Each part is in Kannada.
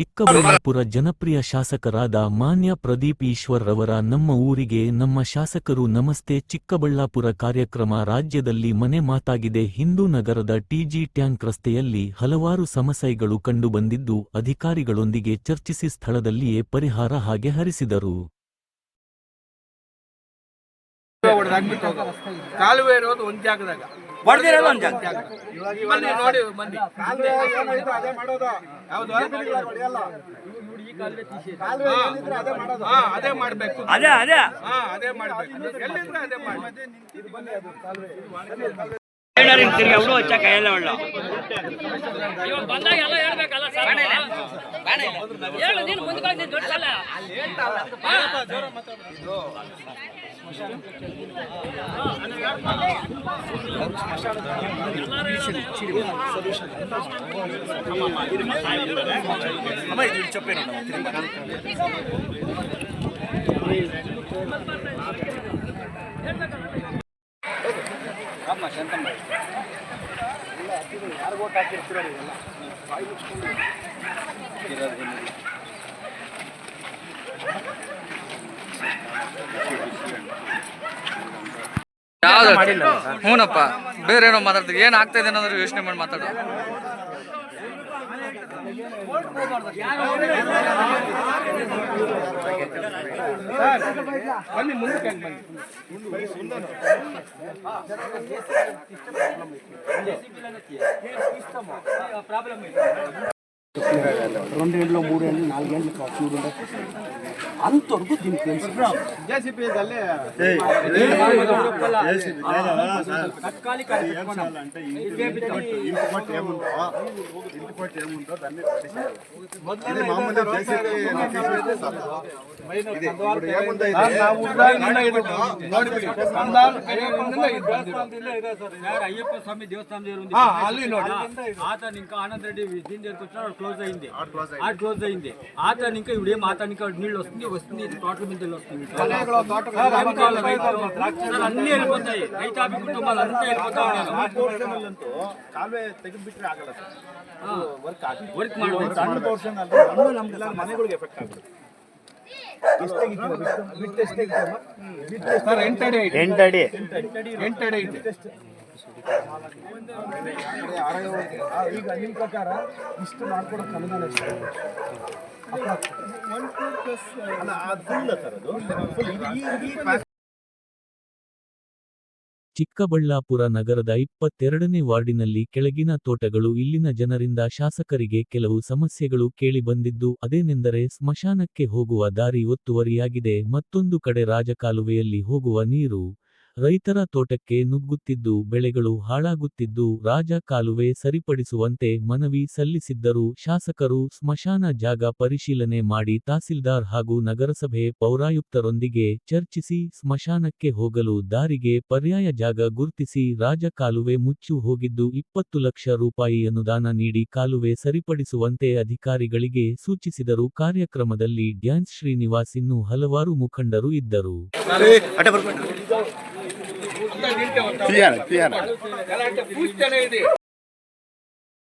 ಚಿಕ್ಕಬಳ್ಳಾಪುರ ಜನಪ್ರಿಯ ಶಾಸಕರಾದ ಮಾನ್ಯ ಪ್ರದೀಪ್ ಈಶ್ವರ್ ನಮ್ಮ ಊರಿಗೆ ನಮ್ಮ ಶಾಸಕರು ನಮಸ್ತೆ. ಚಿಕ್ಕಬಳ್ಳಾಪುರ ಕಾರ್ಯಕ್ರಮ ರಾಜ್ಯದಲ್ಲಿ ಮನೆ ಮಾತಾಗಿದೆ. ಹಿಂದೂ ನಗರದ ಟಿಜಿ ಟ್ಯಾಂಕ್ ರಸ್ತೆಯಲ್ಲಿ ಹಲವಾರು ಸಮಸ್ಯೆಗಳು ಕಂಡುಬಂದಿದ್ದು, ಅಧಿಕಾರಿಗಳೊಂದಿಗೆ ಚರ್ಚಿಸಿ ಸ್ಥಳದಲ್ಲಿಯೇ ಪರಿಹಾರ ಹಾಗೆ ಹರಿಸಿದರು. ಹೊಡೆದಾಕ್ಬಿಟ್ಟು ಹೋಗು. ಕಾಲುವೆ ಇರೋದು ಒಂದ್ ಜಾಗದಾಗ. ಹೊಡೆದಿರೋದು ಒಂದ್ ಜಾಗ. ಬನ್ನಿ ನೋಡಿ ಬನ್ನಿ. ಹೌದು ಹಾ. ಅದೇ ಮಾಡ್ಬೇಕು. ಅದೇ ಅದೇ. ಹಾ ಅದೇ ಮಾಡ್ಬೇಕು. ಎಲ್ಲಿದ್ರೆ ಅದೇ ತಿರ್ಗಿ ಅವರು ಹಚ್ಚ ಕೈಯಲ್ಲ ಅವಳು ಬಂದಾಗ ಎಲ್ಲ ಹೇಳ್ಬೇಕಲ್ಲ ಸರ್. ಹೇಳು ನೀನು ಮುಂದ್ಕೊಂಡು ಇವೆಲ್ಲ ಬಾಯಿ ಸಲ ಯಾವ್ದು ಹ್ಞೂನಪ್ಪ ಬೇರೆ ಏನೋ ಮಾತಾಡ್ತೀವಿ ಏನು ಆಗ್ತಾ ಇದೆ ಅನ್ನೋದ್ರ ಯೋಚನೆ ಮಾಡಿ ಮಾತಾಡೋ. రెండు ఏళ్ళు మూడు ఏళ్ళు నాలుగు ఏళ్ళు చూడు అంతవరకు దీనికి తెలుసు అయ్యప్ప స్వామి దేవస్థానం చేరుంది ఆతను ఇంకా ఆనంద్ రెడ్డి దీని చేరుకొచ్చినాడు క్లోజ్ అయింది ఆ క్లోజ్ అయింది ఆతను ఇంకా ఇప్పుడు ఏం ఆతను ఇంకా నీళ్ళు వస్తుంది వస్తుంది ఇది తోటల మీద నీళ్ళు వస్తుంది సార్, ఏం కావాలి రైతు? సార్, అన్ని వెళ్ళిపోతాయి రైతాపి కుటుంబాలు అంతా వెళ్ళిపోతా ఉన్నారు ಕಾಲುವೆ ತೆಗೆದ್ಬಿಟ್ರೆ ಆಗಲ್ಲ ఆ, వర్క్ ಮಾಡಬೇಕು ಸಣ್ಣ ಪೋರ್ಷನ್ ಅಲ್ಲ ನಮ್ಗೆಲ್ಲ ಮನೆಗಳಿಗೆ ಎಫೆಕ್ಟ್ ಆಗುತ್ತೆ ಬಿಟ್ಟು ಎಷ್ಟು ಸರ್ ಎಂಟಡಿ ಐತೆ ಎಂಟಡಿ ಎಂಟಡಿ ಐತೆ ಈಗ ನಿಮ್ಮ ಪ್ರಕಾರ ಇಷ್ಟು ಮಾಡ್ಕೊಡೋಕೆ ಅನುದಾನ ಎಷ್ಟು? ಚಿಕ್ಕಬಳ್ಳಾಪುರ ನಗರದ ಇಪ್ಪತ್ತೆರಡನೇ ವಾರ್ಡಿನಲ್ಲಿ ಕೆಳಗಿನ ತೋಟಗಳು ಇಲ್ಲಿನ ಜನರಿಂದ ಶಾಸಕರಿಗೆ ಕೆಲವು ಸಮಸ್ಯೆಗಳು ಕೇಳಿಬಂದಿದ್ದು ಅದೇನೆಂದರೆ ಸ್ಮಶಾನಕ್ಕೆ ಹೋಗುವ ದಾರಿ ಒತ್ತುವರಿಯಾಗಿದೆ. ಮತ್ತೊಂದು ಕಡೆ ರಾಜಕಾಲುವೆಯಲ್ಲಿ ಹೋಗುವ ನೀರು ರೈತರ ತೋಟಕ್ಕೆ ನುಗ್ಗುತ್ತಿದ್ದು ಬೆಳೆಗಳು ಹಾಳಾಗುತ್ತಿದ್ದು ರಾಜ ಕಾಲುವೆ ಸರಿಪಡಿಸುವಂತೆ ಮನವಿ ಸಲ್ಲಿಸಿದ್ದರು. ಶಾಸಕರು ಸ್ಮಶಾನ ಜಾಗ ಪರಿಶೀಲನೆ ಮಾಡಿ ತಹಸೀಲ್ದಾರ್ ಹಾಗೂ ನಗರಸಭೆ ಪೌರಾಯುಕ್ತರೊಂದಿಗೆ ಚರ್ಚಿಸಿ ಸ್ಮಶಾನಕ್ಕೆ ಹೋಗಲು ದಾರಿಗೆ ಪರ್ಯಾಯ ಜಾಗ ಗುರುತಿಸಿ ರಾಜ ಕಾಲುವೆ ಮುಚ್ಚು ಹೋಗಿದ್ದು ಇಪ್ಪತ್ತು ಲಕ್ಷ ರೂಪಾಯಿ ಅನುದಾನ ನೀಡಿ ಕಾಲುವೆ ಸರಿಪಡಿಸುವಂತೆ ಅಧಿಕಾರಿಗಳಿಗೆ ಸೂಚಿಸಿದರು. ಕಾರ್ಯಕ್ರಮದಲ್ಲಿ ಡ್ಯಾನ್ಸ್ ಶ್ರೀನಿವಾಸ್ ಇನ್ನೂ ಹಲವಾರು ಮುಖಂಡರು ಇದ್ದರು.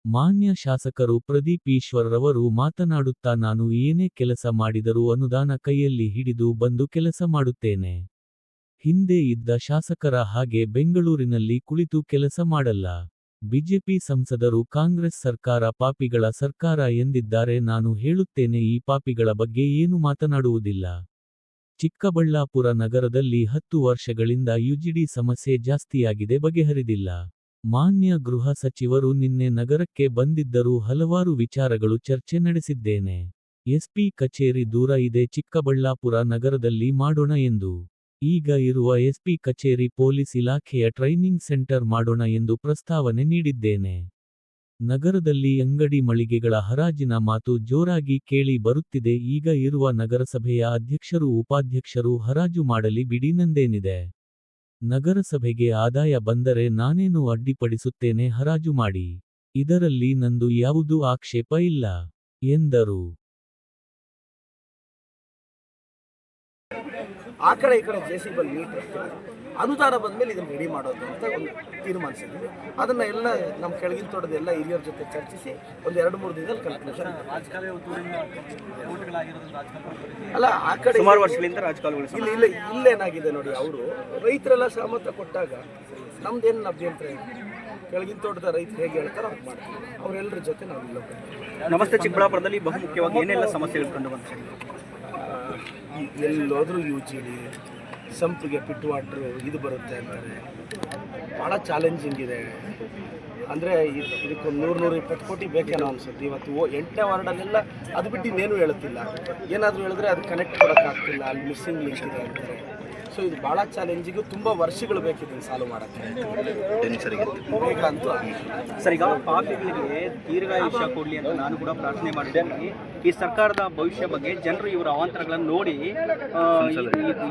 ಮಾನ್ಯ ಶಾಸಕರು ಪ್ರದೀಪ್ ಈಶ್ವರ್ ರವರು ಮಾತನಾಡುತ್ತಾ ನಾನು ಏನೇ ಕೆಲಸ ಮಾಡಿದರೂ ಅನುದಾನ ಕೈಯಲ್ಲಿ ಹಿಡಿದು ಬಂದು ಕೆಲಸ ಮಾಡುತ್ತೇನೆ. ಹಿಂದೆ ಇದ್ದ ಶಾಸಕರ ಹಾಗೆ ಬೆಂಗಳೂರಿನಲ್ಲಿ ಕುಳಿತು ಕೆಲಸ ಮಾಡಲ್ಲ. ಬಿಜೆಪಿ ಸಂಸದರು ಕಾಂಗ್ರೆಸ್ ಸರ್ಕಾರ ಪಾಪಿಗಳ ಸರ್ಕಾರ ಎಂದಿದ್ದಾರೆ ನಾನು ಹೇಳುತ್ತೇನೆ ಈ ಪಾಪಿಗಳ ಬಗ್ಗೆ ಏನು ಮಾತನಾಡುವುದಿಲ್ಲ. ಚಿಕ್ಕಬಳ್ಳಾಪುರ ನಗರದಲ್ಲಿ ಹತ್ತು ವರ್ಷಗಳಿಂದ ಯುಜಿಡಿ ಸಮಸ್ಯೆ ಜಾಸ್ತಿಯಾಗಿದೆ, ಬಗೆಹರಿದಿಲ್ಲ. ಮಾನ್ಯ ಗೃಹ ಸಚಿವರು ನಿನ್ನೆ ನಗರಕ್ಕೆ ಬಂದಿದ್ದರೂ ಹಲವಾರು ವಿಚಾರಗಳು ಚರ್ಚೆ ನಡೆಸಿದ್ದೇನೆ. ಎಸ್ಪಿ ಕಚೇರಿ ದೂರ ಇದೆ, ಚಿಕ್ಕಬಳ್ಳಾಪುರ ನಗರದಲ್ಲಿ ಮಾಡೋಣ ಎಂದು. ಈಗ ಇರುವ ಎಸ್ಪಿ ಕಚೇರಿ ಪೊಲೀಸ್ ಇಲಾಖೆಯ ಟ್ರೈನಿಂಗ್ ಸೆಂಟರ್ ಮಾಡೋಣ ಎಂದು ಪ್ರಸ್ತಾವನೆ ನೀಡಿದ್ದೇನೆ. ನಗರದಲ್ಲಿ ಅಂಗಡಿ ಮಳಿಗೆಗಳ ಹರಾಜಿನ ಮಾತು ಜೋರಾಗಿ ಕೇಳಿ ಬರುತ್ತಿದೆ. ಈಗ ಇರುವ ನಗರಸಭೆಯ ಅಧ್ಯಕ್ಷರು ಉಪಾಧ್ಯಕ್ಷರು ಹರಾಜು ಮಾಡಲಿ ಬಿಡಿ ನಂದೇನಿದೆ. ನಗರಸಭೆಗೆ ಆದಾಯ ಬಂದರೆ ನಾನೇನು ಅಡ್ಡಿಪಡಿಸುತ್ತೇನೆ? ಹರಾಜು ಮಾಡಿ. ಇದರಲ್ಲಿ ನಂದು ಯಾವುದೂ ಆಕ್ಷೇಪ ಇಲ್ಲ, ಎಂದರು. ಆ ಕಡೆ ಈ ಕಡೆ ಜೆ ಸಿ ನೀಟ್ ಬಂದ ಮೇಲೆ ಇದನ್ನು ರೆಡಿ ಮಾಡೋದು ಅಂತ ಒಂದು ತೀರ್ಮಾನಿಸಿದ್ವಿ ಅದನ್ನು ಎಲ್ಲ ನಮ್ಮ ಕೆಳಗಿನ ತೋಟದ ಎಲ್ಲ ಹಿರಿಯರ ಜೊತೆ ಚರ್ಚಿಸಿ ಒಂದು ಎರಡು ಮೂರು ದಿನದಲ್ಲಿ ಕಲ್ಪನೆ ಅಲ್ಲ ಆ ಕಡೆ ಸುಮಾರು ವರ್ಷಗಳಿಂದ ರಾಜಕಾಲುಗಳು ಇಲ್ಲ ಇಲ್ಲ ಇಲ್ಲೇನಾಗಿದೆ ನೋಡಿ ಅವರು ರೈತರೆಲ್ಲ ಸಹಮತ ಕೊಟ್ಟಾಗ ನಮ್ದೇನು ಅಭ್ಯಂತರ ಇದೆ ಕೆಳಗಿನ ತೋಟದ ರೈತರು ಹೇಗೆ ಹೇಳ್ತಾರೆ ಅವ್ರು ಮಾಡ್ತಾರೆ. ಅವರೆಲ್ಲರ ಜೊತೆ ನಾವು ಇಲ್ಲ ನಮಸ್ತೆ ಚಿಕ್ಕಬಳ್ಳಾಪುರದಲ್ಲಿ ಬಹುಮುಖ್ಯವಾಗಿ ಏನೆಲ್ಲ ಸಮಸ್ಯೆಗಳು ಕಂಡು ಬಂದ ಎಲ್ಲೋದ್ರೂ ಯು ಜಿ ಡಿ ಸಂಪಿಗೆ ಪಿಟ್ ವಾಟ್ರು ಇದು ಬರುತ್ತೆ ಅಂತಾರೆ. ಭಾಳ ಚಾಲೆಂಜಿಂಗ್ ಇದೆ. ಅಂದರೆ ಇದಕ್ಕೊಂದು ನೂರು ನೂರು ಇಪ್ಪತ್ತು ಕೋಟಿ ಬೇಕೇನೋ ಅನ್ಸುತ್ತೆ. ಇವತ್ತು ಓ, ಎಂಟನೇ ವಾರ್ಡಲ್ಲೆಲ್ಲ ಅದು ಬಿಟ್ಟು ಇನ್ನೇನು ಹೇಳುತ್ತಿಲ್ಲ. ಏನಾದರೂ ಹೇಳಿದ್ರೆ ಅದು ಕನೆಕ್ಟ್ ಕೊಡೋಕ್ಕಾಗ್ತಿಲ್ಲ ಅಲ್ಲಿ ಮಿಸ್ಸಿಂಗ್ ಲಿಂಕ್ ಇದೆ ಅಂತಾರೆ. ಸೊ ಇದು ಭಾಳ ಚಾಲೆಂಜಿಂಗು ತುಂಬ ವರ್ಷಗಳು ಬೇಕಿದೆ ಸಾಲ್ವ್ ಮಾಡೋಕ್ಕೆ ಬೇಗ ಅಂತೂ ಆಗಿಲ್ಲ. ಸರ್ ಈಗ ಪಾಪಿಗಳಿಗೆ ದೀರ್ಘಾಯುಷ್ಯ ಕೊಡಲಿ ಅಂತ ನಾನು ಕೂಡ ಪ್ರಾರ್ಥನೆ ಮಾಡಿದ್ದೇನೆ. ಈ ಸರ್ಕಾರದ ಭವಿಷ್ಯ ಬಗ್ಗೆ ಜನರು ಇವರ ಅವಾಂತರಗಳನ್ನು ನೋಡಿ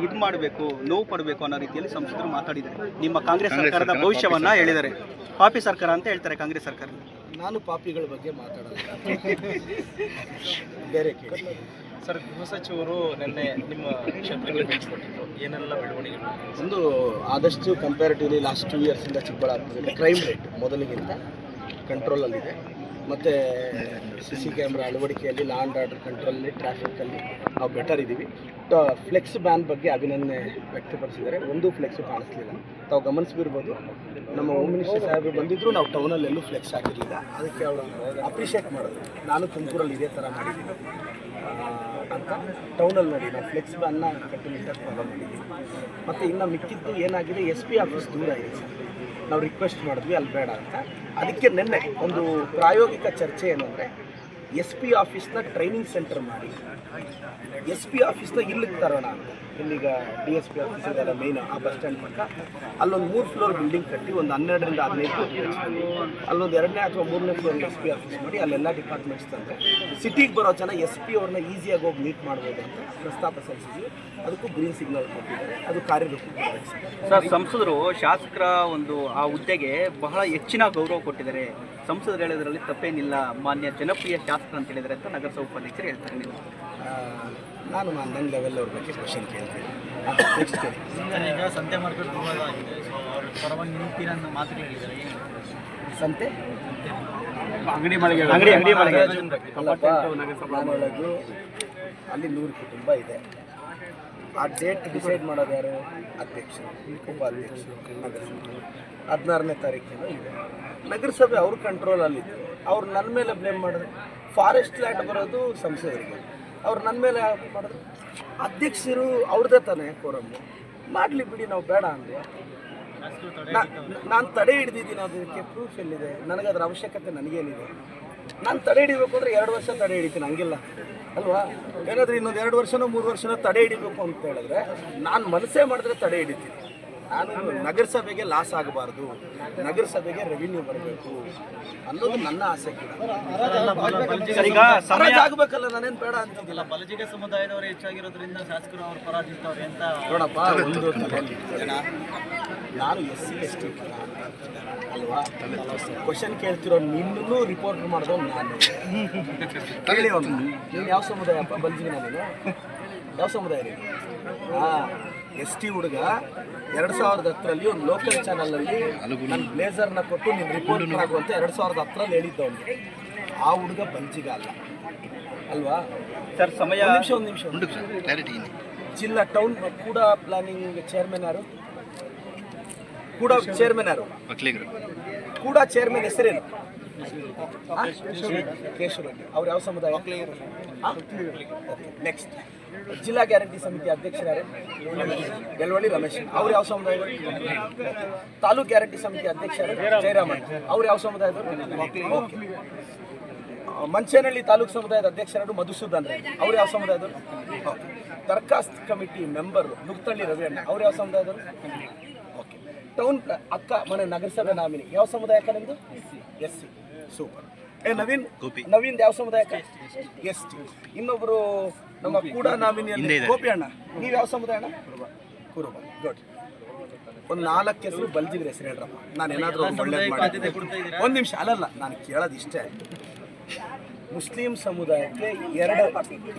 ಇದು ಮಾಡಬೇಕು ನೋವು ಪಡಬೇಕು ಅನ್ನೋ ರೀತಿಯಲ್ಲಿ ಸಂಸದರು ಮಾತಾಡಿದ್ದಾರೆ. ನಿಮ್ಮ ಕಾಂಗ್ರೆಸ್ ಸರ್ಕಾರದ ಭವಿಷ್ಯವನ್ನ ಹೇಳಿದ್ದಾರೆ. ಪಾಪಿ ಸರ್ಕಾರ ಅಂತ ಹೇಳ್ತಾರೆ ಕಾಂಗ್ರೆಸ್ ಸರ್ಕಾರ. ನಾನು ಪಾಪಿಗಳ ಬಗ್ಗೆ ಮಾತಾಡಲ್ಲ. ಬೇರೆ ಕೇಳಿ. ಸರ್, ಗೃಹ ಸಚಿವರು ನಿನ್ನೆ ನಿಮ್ಮ ಕ್ಷೇತ್ರಗಳಿಗೆ ಭೇಟಿ ಏನೆಲ್ಲ ಬೆಳವಣಿಗೆ ಒಂದು ಆದಷ್ಟು ಕಂಪ್ಯಾರಿಟಿವ್ಲಿ ಲಾಸ್ಟ್ ಟೂ ಇಯರ್ಸಿಂದ ಚಿಕ್ಕಬಳ್ಳಾಪುರದಲ್ಲಿ ಕ್ರೈಮ್ ರೇಟ್ ಮೊದಲಿಗಿಂತ ಕಂಟ್ರೋಲಲ್ಲಿದೆ ಮತ್ತು ಸಿ ಸಿ ಕ್ಯಾಮ್ರಾ ಅಳವಡಿಕೆಯಲ್ಲಿ ಲಾ ಆ್ಯಂಡ್ ಆರ್ಡರ್ ಕಂಟ್ರೋಲಲ್ಲಿ ಟ್ರಾಫಿಕ್ಕಲ್ಲಿ ನಾವು ಬೆಟರ್ ಇದ್ದೀವಿ ಫ್ಲೆಕ್ಸ್ ಬ್ಯಾನ್ ಬಗ್ಗೆ ಅಭಿನಂದನೆ ವ್ಯಕ್ತಪಡಿಸಿದ್ದಾರೆ. ಒಂದು ಫ್ಲೆಕ್ಸ್ ಕಾಣಿಸ್ಲಿಲ್ಲ. ತಾವು ಗಮನಿಸ್ಬಿರ್ಬೋದು. ನಮ್ಮ ಹೋಮ್ ಮಿನಿಸ್ಟರ್ ಸಾಹೇಬರು ಬಂದಿದ್ರು, ನಾವು ಟೌನಲ್ಲಿ ಎಲ್ಲೂ ಫ್ಲೆಕ್ಸ್ ಹಾಕಿರಲಿಲ್ಲ. ಅದಕ್ಕೆ ಅವರು ಅಪ್ರಿಷಿಯೇಟ್ ಮಾಡೋದು ನಾನು ತುಮಕೂರಲ್ಲಿ ಇದೇ ಥರ ಮಾಡಿದ್ದೀನಿ. ಅಂತ ಟೌನಲ್ಲಿ ನೋಡಿ, ನಾವು ಫ್ಲೆಕ್ಸ್ ಬ್ಯಾನ್ನ ಕಟ್ಟುನಿಟ್ಟಾಗಿ ಫಾಲೋ ಮಾಡಿದ್ದೀವಿ ಮತ್ತು ಇನ್ನು ಮಿಕ್ಕಿದ್ದು ಏನಾಗಿದೆ ಎಸ್ ಪಿ ಆಫೀಸ್ ದೂರ ಇದೆ ಸರ್. ನಾವು ರಿಕ್ವೆಸ್ಟ್ ಮಾಡಿದ್ವಿ, ಅಲ್ಲಿ ಬೇಡ ಅಂತ. ಅದಕ್ಕೆ ನಿನ್ನೆ ಒಂದು ಪ್ರಾಯೋಗಿಕ ಚರ್ಚೆ ಏನು ಅಂದರೆ ಎಸ್ ಪಿ ಆಫೀಸ್ನ ಟ್ರೈನಿಂಗ್ ಸೆಂಟರ್ ಮಾಡಿ. ಎಸ್ ಪಿ ಆಫೀಸ್ನ ಇಲ್ಲಿಗೆ ತರೋಣ. ಇಲ್ಲಿಗ ಡಿ ಎಸ್ ಪಿ ಆಫೀಸ್ ಇದೆಲ್ಲ ಮೇನ್ ಆ ಬಸ್ ಸ್ಟ್ಯಾಂಡ್ ಪಕ್ಕ. ಅಲ್ಲೊಂದು ಮೂರು ಫ್ಲೋರ್ ಬಿಲ್ಡಿಂಗ್ ಕಟ್ಟಿ ಒಂದು ಹನ್ನೆರಡರಿಂದ ಹದಿನೈದು ಅಲ್ಲೊಂದು ಎರಡನೇ ಅಥವಾ ಮೂರನೇ ಫ್ಲೋರ್ ಎಸ್ ಪಿ ಆಫೀಸ್ ಮಾಡಿ, ಅಲ್ಲೆಲ್ಲ ಡಿಪಾರ್ಟ್ಮೆಂಟ್ಸ್ ತಂದರೆ ಸಿಟಿಗೆ ಬರೋ ಜನ ಎಸ್ ಪಿ ಅವ್ರನ್ನ ಈಸಿಯಾಗಿ ಹೋಗಿ ಮೀಟ್ ಮಾಡ್ಬೋದು ಅಂತ ಪ್ರಸ್ತಾಪ ಸಲ್ಲಿಸಿದ್ವಿ. ಅದಕ್ಕೂ ಗ್ರೀನ್ ಸಿಗ್ನಲ್ ಕೊಟ್ಟಿದ್ದಾರೆ. ಅದು ಕಾರ್ಯರೂಪಕ್ಕೆ ಸರ್, ಸಂಸದರು, ಶಾಸಕರ ಒಂದು ಆ ಹುದ್ದೆಗೆ ಬಹಳ ಹೆಚ್ಚಿನ ಗೌರವ ಕೊಟ್ಟಿದ್ದಾರೆ. ಸಂಸದರು ಹೇಳೋದ್ರಲ್ಲಿ ತಪ್ಪೇನಿಲ್ಲ ಮಾನ್ಯ ಜನಪ್ರಿಯ ಶಾಸಕರು ಅಂತ ಹೇಳಿದರೆ ಅಂತ ನಗರಸಭಾ ಉಪಾಧ್ಯಕ್ಷರು ಹೇಳ್ತಾರೆ ನೀವು ನಾನು ನನ್ನ ಲೆವೆಲ್ ಅವ್ರ ಬಗ್ಗೆ ಕ್ವಶನ್ ಕೇಳ್ತೀನಿ. ನೆಕ್ಸ್ಟ್ ಕೇಳಿ. ಈಗ ಸಂತೆ ಮಾರ್ಕೆಟ್ ವಿವಾದ ಆಗಿದೆ ಸೊ ಅವ್ರ ಪರವಾಗಿ ನಿಂತೀರ ಅನ್ನೋ ಮಾತು ಹೇಳಿದ್ದಾರೆ ಸಂತೆ? ಅಂಗಡಿ ಮಳಿಗೆ ಅಂಗಡಿ ಅಂಗಡಿ ಮಳಿಗೆ ಅಲ್ಲಿ ನೂರು ಕುಟುಂಬ ಇದೆ. ಆ ಡೇಟ್ ಡಿಸೈಡ್ ಮಾಡೋದು ಯಾರು? ಅಧ್ಯಕ್ಷರು ಉಪಾಧ್ಯಕ್ಷರು ನಗರಸಭೆ. ಹದಿನಾರನೇ ತಾರೀಕಿನ ಇದೆ. ನಗರಸಭೆ ಅವ್ರ ಕಂಟ್ರೋಲಲ್ಲಿ ಅವ್ರು ನನ್ನ ಮೇಲೆ ಬ್ಲೇಮ್ ಮಾಡಿದ್ರು. ಫಾರೆಸ್ಟ್ ಲ್ಯಾಂಡ್ ಬರೋದು ಸಂಸದರಿಗೆ. ಅವ್ರು ನನ್ನ ಮೇಲೆ ಮಾಡಿದ್ರು. ಅಧ್ಯಕ್ಷರು ಅವ್ರದ್ದೇ ತಾನೇ ಕೋರಮ್ಮು ಮಾಡಲಿ ಬಿಡಿ, ನಾವು ಬೇಡ ಅಂದ್ವಿ. ನಾನು ತಡೆ ಹಿಡಿದಿದ್ದೀನಿ, ಅದಕ್ಕೆ ಪ್ರೂಫ್ ಎಲ್ಲಿದೆ? ನನಗೆ ಅದರ ಅವಶ್ಯಕತೆ ನನಗೇನಿದೆ? ನಾನು ತಡೆ ಹಿಡಿಬೇಕು ಅಂದರೆ ಎರಡು ವರ್ಷ ತಡೆ ಹಿಡಿತೀನಿ, ಹಂಗಿಲ್ಲ. ಅಲ್ವಾ? ಏನಾದರೂ ಇನ್ನೊಂದು ಎರಡು ವರ್ಷನೋ ಮೂರು ವರ್ಷನೋ ತಡೆ ಹಿಡಿಬೇಕು ಅಂತ ಹೇಳಿದ್ರೆ ನಾನು ಮನಸ್ಸೇ ಮಾಡಿದ್ರೆ ತಡೆ ಹಿಡಿತೀನಿ. ನಗರಸಭೆಗೆ ಲಾಸ್ ಆಗಬಾರ್ದು ನಗರಸಭೆಗೆ ರೆವಿನ್ಯೂ ಬರಬೇಕು ಅನ್ನೋದು ನನ್ನ ಆಸೆ ಆಗ್ಬೇಕಲ್ಲ ನಾನೇನು ಬೇಡ ಅಂತಿದ್ದಿಲ್ಲ. ಬಲಜಿಗ ಸಮುದಾಯದವರು ಹೆಚ್ಚಾಗಿರೋದ್ರಿಂದ ಶಾಸಕರು ಅವ್ರ ಪರಾಜಿತವ್ರೆ ಅಂತ ನೋಡಪ್ಪ ಒಂದು ಜನ. ನಾನು ಎಸ್ ಸಿ ಎಸ್ ಟಿ ಅಲ್ವಾ? ಕ್ವಶನ್ ಕೇಳ್ತಿರೋ ನಿನ್ನೂ ರಿಪೋರ್ಟ್ ಮಾಡಿದ್ರು ನಾನು. ಹೇಳಿ ಒಂದು ನೀನು ಯಾವ ಸಮುದಾಯಪ್ಪ ಬಲ್ಜಿಗೆ ನಾನು ಯಾವ ಸಮುದಾಯ ರೀ? ಹಾಂ. ಎಸ್ ಟಿ ಹುಡುಗ ಎರಡು ಸಾವಿರದ ಹತ್ತರಲ್ಲಿ ಒಂದು ಲೋಕಲ್ ಚಾನಲಲ್ಲಿ ನನ್ನ ಬ್ಲೇಸರ್ನ ಕೊಟ್ಟು ನಿಮ್ಮ ರಿಪೋರ್ಟ್ ಆಗು ಅಂತ ಎರಡು ಸಾವಿರದ ಹತ್ತರಲ್ಲಿ ಹೇಳಿದ್ದ ಅವನಿಗೆ. ಆ ಹುಡುಗ ಬಂಚಿಗ ಅಲ್ಲ. ಅಲ್ವಾ? ಸರ್ ಸಮಯ ಒಂದು ನಿಮಿಷ ಒಂದು ನಿಮಿಷ. ಜಿಲ್ಲಾ ಟೌನ್ ಕೂಡ ಪ್ಲಾನಿಂಗ್ ಚೇರ್ಮನ್ ಯಾರು? ಕೂಡ ಚೇರ್ಮನ್ ಯಾರು? ಕೂಡ ಚೇರ್ಮನ್ ಹೆಸರೇನು? ಕೇಶವ ಅವ್ರು ಯಾವ ಸಮುದಾಯ? ನೆಕ್ಸ್ಟ್ ಜಿಲ್ಲಾ ಗ್ಯಾರಂಟಿ ಸಮಿತಿ ಅಧ್ಯಕ್ಷರಾರೆ ಗೆಲ್ವಳ್ಳಿ ಬೆಳವಳ್ಳಿ ರಮೇಶ್. ಅವ್ರು ಯಾವ ಸಮುದಾಯದವರು? ತಾಲೂಕ್ ಗ್ಯಾರಂಟಿ ಸಮಿತಿ ಅಧ್ಯಕ್ಷರು ಜಯರಾಮನ್ ಅವ್ರು ಯಾವ ಸಮುದಾಯದವರು? ಓಕೆ. ಮಂಚೇನಹಳ್ಳಿ ತಾಲೂಕು ಸಮುದಾಯದ ಅಧ್ಯಕ್ಷರಾದ್ರು ಮಧುಸೂದನ್ ರೈ. ಅವ್ರು ಯಾವ ಸಮುದಾಯದವರು? ದರ್ಖಾಸ್ತ್ ಕಮಿಟಿ ಮೆಂಬರ್ ನುಗ್ತಳ್ಳಿ ರವಿಯಣ್ಣ. ಅವ್ರು ಯಾವ ಸಮುದಾಯದವರು? ಓಕೆ. ಟೌನ್ ಅಕ್ಕ ಮನೆ ನಗರಸಭೆ ನಾಮಿನಿ. ಯಾವ ಸಮುದಾಯ ನಿಮ್ದು? S C. ಸೂಪರ್. ಏ ನವೀನ್? ನವೀನ್ ಯಾವ ಸಮುದಾಯ ಎಸ್ ಟಿ. ಇನ್ನೊಬ್ರು ನಮ್ಮ ಕೂಡ ನಾಮಿನಿಯಲ್ಲಿ ಗೋಪಿ ಅಣ್ಣ. ನೀವು ಯಾವ ಸಮುದಾಯ ಅಣ್ಣ? ಕುರುಬ. ಗುಡ್ ಒಂದು ನಾಲ್ಕು ಹೆಸರು ಬಲ್ದಿದ್ರೆ ಹೆಸರು ಹೇಳ್ರಪ್ಪ. ನಾನು ಏನಾದರೂ ಒಂದು ನಿಮಿಷ ಅಲ್ಲಲ್ಲ ನಾನು ಕೇಳೋದು ಇಷ್ಟೇ. ಮುಸ್ಲಿಂ ಸಮುದಾಯಕ್ಕೆ ಎರಡು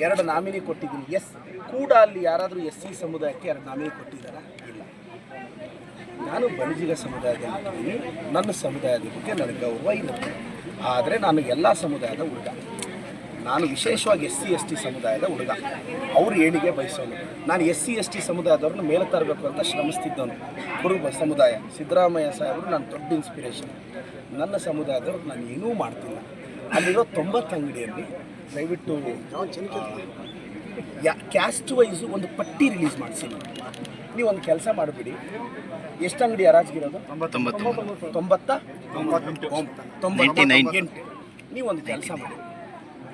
ಎರಡು ನಾಮಿನಿ ಕೊಟ್ಟಿದ್ದೀನಿ. ಎಸ್ ಕೂಡ ಅಲ್ಲಿ ಯಾರಾದರೂ ಎಸ್ ಸಿ ಸಮುದಾಯಕ್ಕೆ ಎರಡು ನಾಮಿನಿ ಕೊಟ್ಟಿದ್ದಾರಾ? ಇಲ್ಲ. ನಾನು ಬಲಿಜಿಗ ಸಮುದಾಯದಲ್ಲಿ ನನ್ನ ಸಮುದಾಯದ ಬಗ್ಗೆ ನನಗೆ ಗೌರವ ಇಲ್ಲ. ಆದರೆ ನಾನು ಎಲ್ಲ ಸಮುದಾಯದ ಹುಡುಗ. ನಾನು ವಿಶೇಷವಾಗಿ ಎಸ್ ಸಿ ಎಸ್ ಟಿ ಸಮುದಾಯದ ಹುಡುಗ. ಅವರು ಏಳಿಗೆ ಬಯಸೋನು. ನಾನು ಎಸ್ ಸಿ ಎಸ್ ಟಿ ಸಮುದಾಯದವ್ರನ್ನ ಮೇಲೆ ತರಬೇಕು ಅಂತ ಶ್ರಮಿಸ್ತಿದ್ದವನು. ಕುರುಬ ಸಮುದಾಯ ಸಿದ್ದರಾಮಯ್ಯ ಸಾಹೇಬರು ನನ್ನ ದೊಡ್ಡ ಇನ್ಸ್ಪಿರೇಷನ್ ನನ್ನ ಸಮುದಾಯದವ್ರು ನಾನು ಏನೂ ಮಾಡ್ತಿಲ್ಲ. ಅಲ್ಲಿರೋ ತೊಂಬತ್ತು ಅಂಗಡಿಯಲ್ಲಿ ದಯವಿಟ್ಟು ಯಾ ಕ್ಯಾಸ್ಟ್ ವೈಸು ಒಂದು ಪಟ್ಟಿ ರಿಲೀಸ್ ಮಾಡಿಸಿ ನೀವು ಒಂದು ಕೆಲಸ ಮಾಡಿಬಿಡಿ. ಎಷ್ಟು ಅಂಗಡಿ ಹರಾಜ್ಗಿರೋದು ತೊಂಬತ್ತ. ತೊಂಬತ್ತ ಎಂಟು. ನೀವು ಒಂದು ಕೆಲಸ ಮಾಡಿ.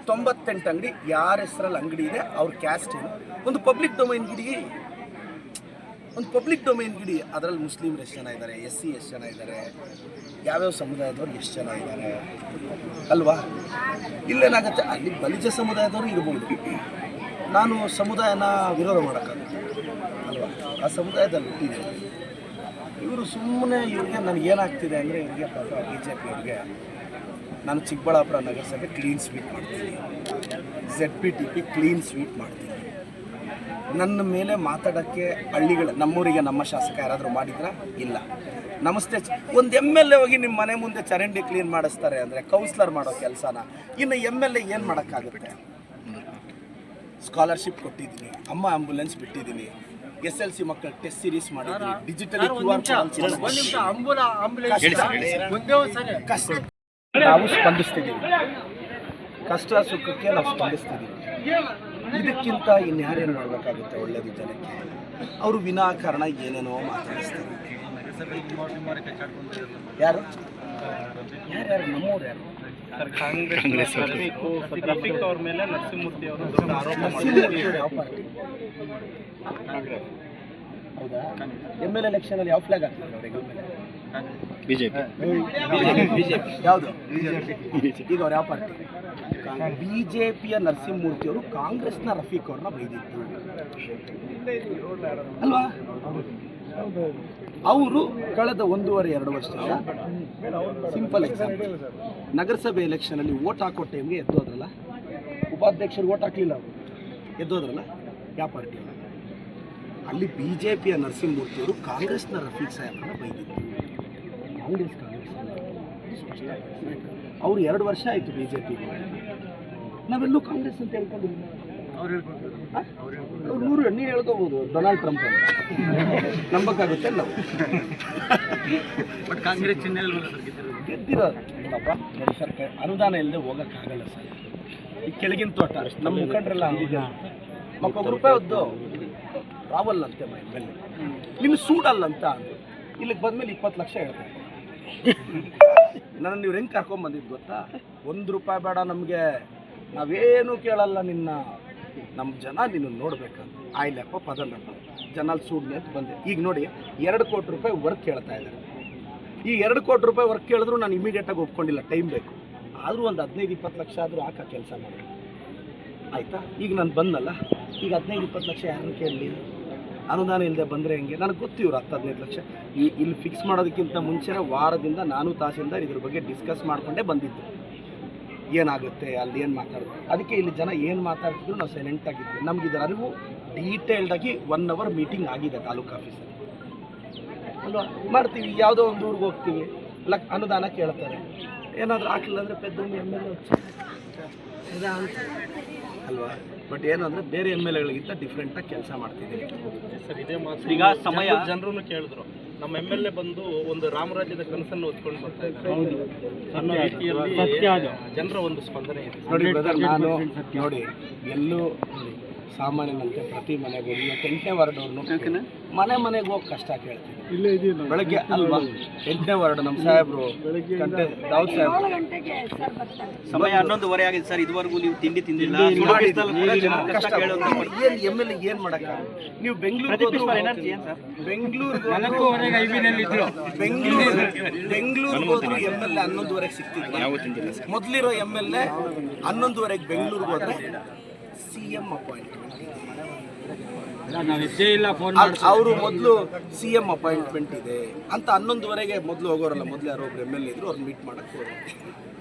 ತೊಂಬತ್ತೆಂಟು ಅಂಗಡಿ, ಯಾರ ಹೆಸರಲ್ಲಿ ಅಂಗಡಿ ಇದೆ, ಅವ್ರ ಕ್ಯಾಸ್ಟ್ ಏನು. ಒಂದು ಪಬ್ಲಿಕ್ ಡೊಮೈನ್ ಗಿಡಿ. ಒಂದು ಪಬ್ಲಿಕ್ ಡೊಮೈನ್ ಗಿಡಿ. ಅದರಲ್ಲಿ ಮುಸ್ಲಿಮ್ರು ಎಷ್ಟು ಜನ ಇದ್ದಾರೆ ಎಸ್ ಸಿ ಎಷ್ಟು ಜನ ಇದ್ದಾರೆ ಯಾವ್ಯಾವ ಸಮುದಾಯದವ್ರು ಎಷ್ಟು ಜನ ಇದ್ದಾರೆ ಅಲ್ವಾ? ಇಲ್ಲೇನಾಗುತ್ತೆ, ಅಲ್ಲಿ ಬಲಿಜ ಸಮುದಾಯದವರು ಇರ್ಬೋದು. ನಾನು ಸಮುದಾಯನ ವಿರೋಧ ಮಾಡೋಕ್ಕಾಗುತ್ತೆ. ಅಲ್ವಾ? ಆ ಸಮುದಾಯದಲ್ಲಿ ಇದೆ. ಇವರು ಸುಮ್ಮನೆ ಇವ್ರಿಗೆ ನನಗೇನಾಗ್ತಿದೆ ಅಂದರೆ ಇವ್ರಿಗೆ ಪಾಪ ಬಿ ಜೆ ಪಿ ಅವ್ರಿಗೆ ನಾನು ಚಿಕ್ಕಬಳ್ಳಾಪುರ ನಗರಸಭೆ ಕ್ಲೀನ್ ಸ್ವೀಟ್ ಮಾಡ್ತೀನಿ. Z P T P clean sweep ಮಾಡ್ತೀನಿ. ನನ್ನ ಮೇಲೆ ಮಾತಾಡೋಕ್ಕೆ ಹಳ್ಳಿಗಳು ನಮ್ಮೂರಿಗೆ ನಮ್ಮ ಶಾಸಕ ಯಾರಾದರೂ ಮಾಡಿದ್ರಾ? ಇಲ್ಲ. ನಮಸ್ತೆ. ಒಂದು ಎಂ ಎಲ್ ಎ ಹೋಗಿ ನಿಮ್ಮ ಮನೆ ಮುಂದೆ ಚರಂಡಿ ಕ್ಲೀನ್ ಮಾಡಿಸ್ತಾರೆ ಅಂದರೆ ಕೌನ್ಸ್ಲರ್ ಮಾಡೋ ಕೆಲಸನ ಇನ್ನು ಎಂ ಎಲ್ ಎ ಏನು ಮಾಡೋಕ್ಕಾಗುತ್ತೆ? ಸ್ಕಾಲರ್ಶಿಪ್ ಕೊಟ್ಟಿದ್ದೀನಿ. ಅಮ್ಮ ಆಂಬ್ಯುಲೆನ್ಸ್ ಬಿಟ್ಟಿದ್ದೀನಿ. ಎಸ್ ಎಲ್ ಸಿ ಮಕ್ಕಳ ಟೆಸ್ಟ್ ಸೀರೀಸ್ ಮಾಡಿದ್ದೀನಿ. ಡಿಜಿಟಲ್ ಕಷ್ಟ ನಾವು ಸ್ಪಂದಿಸ್ತಿದ್ದೀವಿ. ಕಷ್ಟ ಸುಖಕ್ಕೆ ನಾವು ಸ್ಪಂದಿಸ್ತಿದ್ದೀವಿ. ಇದಕ್ಕಿಂತ ಇನ್ಯಾರೇನು ಮಾಡಬೇಕಾಗುತ್ತೆ ಒಳ್ಳೆಯದು ಜನಕ್ಕೆ? ಅವರು ವಿನಾಕಾರಣ ಏನೇನೋ ಮಾತಾಡಿಸ್ತಾರೆ. ಯಾರು? ಯಾರ್ಯಾರು? ನಮ್ಮವ್ರು ಯಾರು? ಕಾಂಗ್ರೆಸ್ ಅವ್ರ. ಮೇಲೆ ನರಸಿಂಹಮೂರ್ತಿ ಅವರು ಯಾವ ಪಾರ್ಟಿ? ಹೌದಾ? ಎಂ ಎಲ್ ಎಲೆಕ್ಷನಲ್ಲಿ ಯಾವ ಫ್ಲಾಗ್ ಆಗ್ತದೆ ಅವ್ರಿಗೆ ಬಿಜೆಪಿ. ಯಾವುದು? ಈಗ ಅವ್ರು ಯಾವ ಪಾರ್ಟಿ? ಬಿಜೆಪಿಯ ನರಸಿಂಹಮೂರ್ತಿ ಅವರು ಕಾಂಗ್ರೆಸ್ನ ರಫೀಕ್ ಅವ್ರನ್ನ ಬೈದಿದ್ದು. ಅಲ್ವಾ? ಅವರು ಕಳೆದ ಒಂದೂವರೆ ಎರಡು ವರ್ಷ ಸಿಂಪಲ್ ಎಕ್ಸಾಂಪಲ್ ನಗರಸಭೆ ಎಲೆಕ್ಷನಲ್ಲಿ ವೋಟ್ ಹಾಕೋ ಟೈಮ್ಗೆ ಎದ್ದೋದ್ರಲ್ಲ ಉಪಾಧ್ಯಕ್ಷರು ವೋಟ್ ಹಾಕ್ಲಿಲ್ಲ ಅವರು. ಎದ್ದೋದ್ರಲ್ಲ ಯಾವ ಪಾರ್ಟಿ ಅಲ್ಲಿ ಬಿ ಜೆ ಪಿಯ ನರಸಿಂಹಮೂರ್ತಿಯವರು ಕಾಂಗ್ರೆಸ್ನ ರಫೀಕ್ ಸಾಹೇಬ್ರನ್ನ ಬೈದಿದ್ರು ಕಾಂಗ್ರೆಸ್ ಕಾಂಗ್ರೆಸ್ ಅವರು ಎರಡು ವರ್ಷ ಆಯಿತು ಬಿ ಜೆ ಪಿಗೆ ನಾವೆಲ್ಲೂ ಕಾಂಗ್ರೆಸ್ ಅಂತ ಹೇಳ್ಕೊಂಡು ಅವ್ರು ನೂರು ನೀನು ಹೇಳ್ಕೋಬೋದು. ಡೊನಾಲ್ಡ್ ಟ್ರಂಪ್ ಅಂತ. ನಂಬಕ್ಕಾಗುತ್ತೆ ನಾವು ಬಟ್ ಕಾಂಗ್ರೆಸ್ ಚಿಹ್ನೆ ಗೆದ್ದಿರೋದು ಸರ್ಕಾರ ಅನುದಾನ ಇಲ್ಲದೆ ಹೋಗೋಕ್ಕಾಗಲ್ಲ ಸರ್. ಈ ಕೆಳಗಿನ ತೋಟ ನಮ್ಮ ಮುಖಂಡರೆಲ್ಲ ಮಕ್ಕ ಮಕ್ಕೊಬ್ಬರು ರೂಪಾಯಿ ಒದ್ದು ರಾವಲ್ ಅಂತೆ ಮೈ ಮೇಲೆ. ನಿನ್ನ ಸೂಡಲ್ಲ ಅಂತ ಇಲ್ಲಿಗೆ ಬಂದ್ಮೇಲೆ ಇಪ್ಪತ್ತು ಲಕ್ಷ ಹೇಳ್ತಾರೆ. ನನ್ನ ನೀವು ಹೆಂಗೆ ಕರ್ಕೊಂಡ್ ಬಂದಿದ್ದು ಗೊತ್ತಾ? ಒಂದು ರೂಪಾಯಿ ಬೇಡ ನಮಗೆ. ನಾವೇನು ಕೇಳಲ್ಲ ನಿನ್ನ. ನಮ್ಮ ಜನ ನಿನ್ನ ನೋಡ್ಬೇಕಂತ. ಆಯ್ಲಪ್ಪ ಪದಲ್ಲಪ್ಪ ಜನ ಸೂಡ್ನೆ ಅಂತ ಬಂದೆ. ಈಗ ನೋಡಿ, ಎರಡು ಕೋಟಿ ರೂಪಾಯಿ ವರ್ಕ್ ಕೇಳ್ತಾ ಇದ್ದಾರೆ. ಈ ಎರಡು ಕೋಟಿ ರೂಪಾಯಿ ವರ್ಕ್ ಕೇಳಿದ್ರು ನಾನು ಇಮಿಡಿಯೇಟಾಗಿ ಒಪ್ಕೊಂಡಿಲ್ಲ. ಟೈಮ್ ಬೇಕು. ಆದರೂ ಒಂದು ಹದಿನೈದು, ಇಪ್ಪತ್ತು ಲಕ್ಷ ಆದರೂ ಹಾಕ ಕೆಲಸ ಮಾಡಿ. ಆಯಿತಾ? ಈಗ ನಾನು ಬಂದಲ್ಲ ಈಗ ಹದಿನೈದು, ಇಪ್ಪತ್ತು ಲಕ್ಷ ಯಾರನ್ನು ಕೇಳಲಿ? ಅನುದಾನ ಇಲ್ಲದೆ ಬಂದರೆ ಹೆಂಗೆ? ನನಗೆ ಗೊತ್ತು ಇವರು ಹತ್ತು ಹದಿನೈದು ಲಕ್ಷ. ಈ ಇಲ್ಲಿ ಫಿಕ್ಸ್ ಮಾಡೋದಕ್ಕಿಂತ ಮುಂಚೆ ವಾರದಿಂದ ನಾನು ತಾಸಿಂದ ಇದ್ರ ಬಗ್ಗೆ ಡಿಸ್ಕಸ್ ಮಾಡಿಕೊಂಡೇ ಬಂದಿದ್ದು. ಏನಾಗುತ್ತೆ, ಅಲ್ಲಿ ಏನು ಮಾತಾಡೋದು ಅದಕ್ಕೆ ಇಲ್ಲಿ ಜನ ಏನು ಮಾತಾಡ್ತಿದ್ರು ನಾವು ಸೈಲೆಂಟ್ ಆಗಿದ್ವಿ ನಮ್ಗೆ ಇದರ ಅರಿವು ಡೀಟೇಲ್ಡಾಗಿ ಒನ್ ಅವರ್ ಮೀಟಿಂಗ್ ಆಗಿದೆ ತಾಲೂಕು ಆಫೀಸಲ್ಲಿ ಅಲ್ವಾ? ಮಾಡ್ತೀವಿ, ಯಾವುದೋ ಒಂದು ಊರಿಗೆ ಹೋಗ್ತೀವಿ. ಲಕ್, ಅನುದಾನ ಕೇಳ್ತಾರೆ. ಏನಾದರೂ ಹಾಕಿಲ್ಲ ಅಂದರೆ ಪೆದ್ದೊಂದು ಎಂ ಎಲ್ ಎ ಅಲ್ವಾ? ಬಟ್ ಏನು ಅಂದ್ರೆ ಬೇರೆ ಎಂ ಎಲ್ ಎಗಳಿಗಿಂತ ಡಿಫ್ರೆಂಟಾಗಿ ಕೆಲಸ ಮಾಡ್ತಿದ್ದೀವಿ. ಸರ್ ಇದೇ ಮಾತು ಈಗ ಸಮಯ ಜನರು ಕೇಳಿದ್ರು. ನಮ್ಮ ಎಂ ಎಲ್ ಎ ಬಂದು ಒಂದು ರಾಮರಾಜ್ಯದ ಕನಸನ್ನು ಹೊತ್ಕೊಂಡು ಬರ್ತಾ ಇದ್ದಾರೆ. ಜನರ ಒಂದು ಸ್ಪಂದನೆ ಇದೆ. ನೋಡಿ ಬ್ರದರ್ ನಾನು ನೋಡಿ ಎಲ್ಲೂ ಸಾಮಾನ್ಯನಂತೆ ಪ್ರತಿ ಮನೆಗೂ ಹೋಗಿ ಇವತ್ತು ಎಂಟನೇ ವಾರ್ಡ್ ಅವ್ರನ್ನು ಮನೆ ಮನೆಗೆ ಹೋಗಿ ಕಷ್ಟ ಕೇಳ್ತೀವಿ ಬೆಳಗ್ಗೆ ಅಲ್ವಾ? ಎಂಟನೇ ವಾರ್ಡ್ ನಮ್ಮ ಸಾಹೇಬ್ರು ಗಂಟೆ ದಾವದ್ ಸಾಹೇಬ್ ಸಮಯ ಹನ್ನೊಂದುವರೆ ಆಗಿದೆ ಸರ್ ಇದುವರೆಗೂ ನೀವು ತಿಂಡಿ ತಿಂದಿಲ್ಲ. ಕಷ್ಟ. ಏನ್ ಎಂ ಎಲ್ ಏನ್ ಮಾಡಕ್ಕ ನೀವು ಬೆಂಗಳೂರು ಎನರ್ಜಿ ಏನ್ ಸರ್? ಬೆಂಗಳೂರಿಗೆ ಬೆಂಗಳೂರು ಬೆಂಗಳೂರಿಗೆ ಹೋದ್ರು ಎಂ ಎಲ್ ಎ ಹನ್ನೊಂದುವರೆಗೆ ಸಿಗ್ತಿದ್ರು ಮೊದಲಿರೋ ಎಂ ಎಲ್ ಎ ಹನ್ನೊಂದುವರೆಗೆ ಬೆಂಗಳೂರಿಗೆ ಹೋದ್ರೆ ಸಿ ಎಂ ಅಪಾಯಿಂಟ್ಮೆಂಟ್ ಅವರು ಮೊದಲು ಸಿ ಎಂ ಅಪಾಯಿಂಟ್ಮೆಂಟ್ ಇದೆ ಅಂತ ಹನ್ನೊಂದುವರೆಗೆ ಮೊದಲು ಹೋಗೋರಲ್ಲ ಮೊದಲು ಯಾರೋ ಒಬ್ರು ಎಂ ಎಲ್ ಎ ಇದ್ರು ಅವ್ರು ಮೀಟ್ ಮಾಡಕ್ಕೆ ಹೋದ್ರು.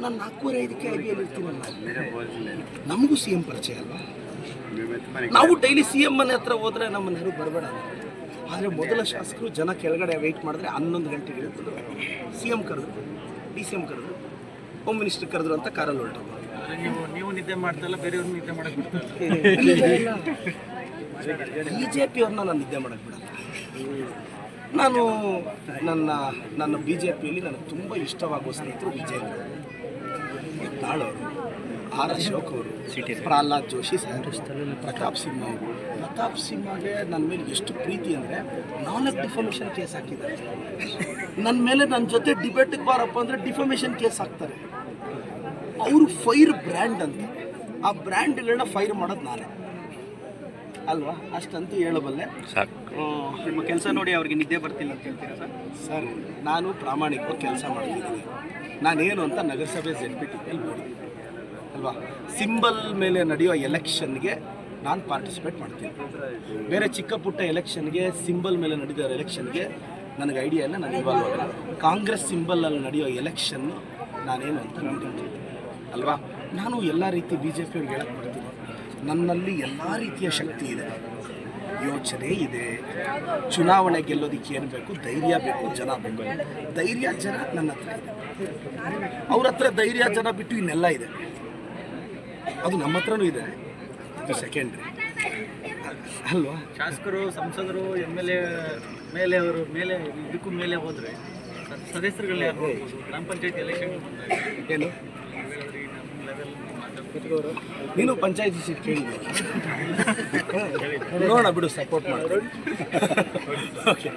ನಾನು ನಾಲ್ಕೂವರೆ ಐದಕ್ಕೆ ಐ ಬಿ ಎಲ್ ಇರ್ತೀನಲ್ಲ ನಮಗೂ ಸಿ ಎಂ ಪರಿಚಯ ಅಲ್ವಾ? ನಾವು ಡೈಲಿ ಸಿ ಎಂ ಮನೆ ಹತ್ರ ಹೋದ್ರೆ ನಮ್ಮನ್ನ ಯಾರು ಬರಬೇಡ ಆದರೆ ಮೊದಲ ಶಾಸಕರು ಜನ ಕೆಳಗಡೆ ವೆಯ್ಟ್ ಮಾಡಿದ್ರೆ ಹನ್ನೊಂದು ಗಂಟೆಗೆ ಇಳಿದ್ರು. ಸಿ ಎಂ ಕರೆದ್ರು ಡಿ ಸಿ ಎಂ ಕರೆದ್ರು ಹೋಮ್ ಮಿನಿಸ್ಟರ್ ಕರೆದ್ರು ಅಂತ ಕಾರಲ್ಲಿ ಹೊರಟೋದು ನೀವು ನೀವು ನಿದ್ದೆ ಮಾಡ್ತಲ್ಲ ಬೇರೆಯವ್ರು ನಿದ್ದೆ ಮಾಡಕ್ ಬಿ ಜೆ ಪಿಯವ್ರನ್ನ ನಾನು ನಿದ್ದೆ ಮಾಡಕ್ಕೆ ಬಿಡಲ್ಲ. ನಾನು ನನ್ನ ನನ್ನ ಬಿ ಜೆ ಪಿಯಲ್ಲಿ ನನಗೆ ತುಂಬ ಇಷ್ಟವಾಗುವ ಸ್ನೇಹಿತರು ವಿಜೇಂದ್ರ ತಾಳವರು ಆರ್ ಅಶೋಕ್ ಅವರು ಪ್ರಹ್ಲಾದ್ ಜೋಶಿ ಸರ್ ಪ್ರತಾಪ್ ಸಿಂಹ ಅವರು. ಪ್ರತಾಪ್ ಸಿಂಹಗೆ ನನ್ನ ಮೇಲೆ ಎಷ್ಟು ಪ್ರೀತಿ ಅಂದರೆ ನಾಲ್ಕು ಡಿಫಾಮೇಷನ್ ಕೇಸ್ ಹಾಕಿದ್ದಾರೆ. ನನ್ನ ಮೇಲೆ ನನ್ನ ಜೊತೆ ಡಿಬೇಟಿಗೆ ಬಾರಪ್ಪ ಅಂದರೆ ಡಿಫಾಮೇಷನ್ ಕೇಸ್ ಹಾಕ್ತಾರೆ. ಅವರು ಫೈರ್ ಬ್ರ್ಯಾಂಡ್ ಅಂತ. ಆ ಬ್ರ್ಯಾಂಡ್ಗಳನ್ನ ಫೈರ್ ಮಾಡೋದು ನಾನೇ. ಅಲ್ವಾ? ಅಷ್ಟಂತೂ ಹೇಳಬಲ್ಲೆ. ನಿಮ್ಮ ಕೆಲಸ ನೋಡಿ ಅವ್ರಿಗೆ ನಿದ್ದೆ ಬರ್ತಿಲ್ಲ ಅಂತ ಹೇಳ್ತೀರಾ ಸರ್? ಸರ್ ನಾನು ಪ್ರಾಮಾಣಿಕವಾಗಿ ಕೆಲಸ ಮಾಡ್ತಿದ್ದೀನಿ. ನಾನೇನು ಅಂತ ನಗರಸಭೆ ಜೆಡ್ ಪಿ ನೋಡಿದ್ದೀನಿ. ಅಲ್ವಾ? ಸಿಂಬಲ್ ಮೇಲೆ ನಡೆಯೋ ಎಲೆಕ್ಷನ್ಗೆ ನಾನು ಪಾರ್ಟಿಸಿಪೇಟ್ ಮಾಡ್ತೀನಿ. ಬೇರೆ ಚಿಕ್ಕ ಪುಟ್ಟ ಎಲೆಕ್ಷನ್ಗೆ ಸಿಂಬಲ್ ಮೇಲೆ ನಡೆದಿರೋ ಎಲೆಕ್ಷನ್ಗೆ ನನಗೆ ಐಡಿಯಾ ಇಲ್ಲ ನಾನು ಇನ್ವಾಲ್ವ್ ಆಗಲ್ಲ. ಕಾಂಗ್ರೆಸ್ ಸಿಂಬಲಲ್ಲಿ ನಡೆಯೋ ಎಲೆಕ್ಷನ್ನು ನಾನೇನು ಅಂತ ನೋಡಿದ್ದೀನಿ ಅಲ್ವಾ? ನಾನು ಎಲ್ಲ ರೀತಿ ಬಿ ಜೆ ಪಿಯವ್ರಿಗೆ ಹೇಳಕ್ಕೆ ಬರ್ತೀನಿ ನನ್ನಲ್ಲಿ ಎಲ್ಲ ರೀತಿಯ ಶಕ್ತಿ ಇದೆ. ಯೋಚನೆ ಇದೆ. ಚುನಾವಣೆ ಗೆಲ್ಲೋದಕ್ಕೆ ಏನು ಬೇಕು? ಧೈರ್ಯ ಬೇಕು ಜನ ಬೇಕು ಧೈರ್ಯ ಜನ ನನ್ನ ಹತ್ರ ಇದೆ. ಅವ್ರ ಹತ್ರ ಧೈರ್ಯ ಜನ ಬಿಟ್ಟು ಇನ್ನೆಲ್ಲ ಇದೆ. ಅದು ನಮ್ಮ ಹತ್ರನೂ ಇದೆ. ಅದು ಸೆಕೆಂಡ್ರಿ ಅಲ್ವಾ? ಶಾಸಕರು ಸಂಸದರು ಎಂ ಎಲ್ ಎ ಮೇಲೆ ಅವರು ಮೇಲೆ ಇದಕ್ಕೂ ಮೇಲೆ ಹೋದರೆ ಸದಸ್ಯರುಗಳು ಗ್ರಾಮ ಪಂಚಾಯತ್ ಎಲೆಕ್ಷನ್ ಏನು? ನೀನು ಪಂಚಾಯತಿ ಸೀಟ್ ಕೇಳಿ. ನೋಡೋಣ ಬಿಡು ಸಪೋರ್ಟ್ ಮಾಡಿ. ಓಕೆ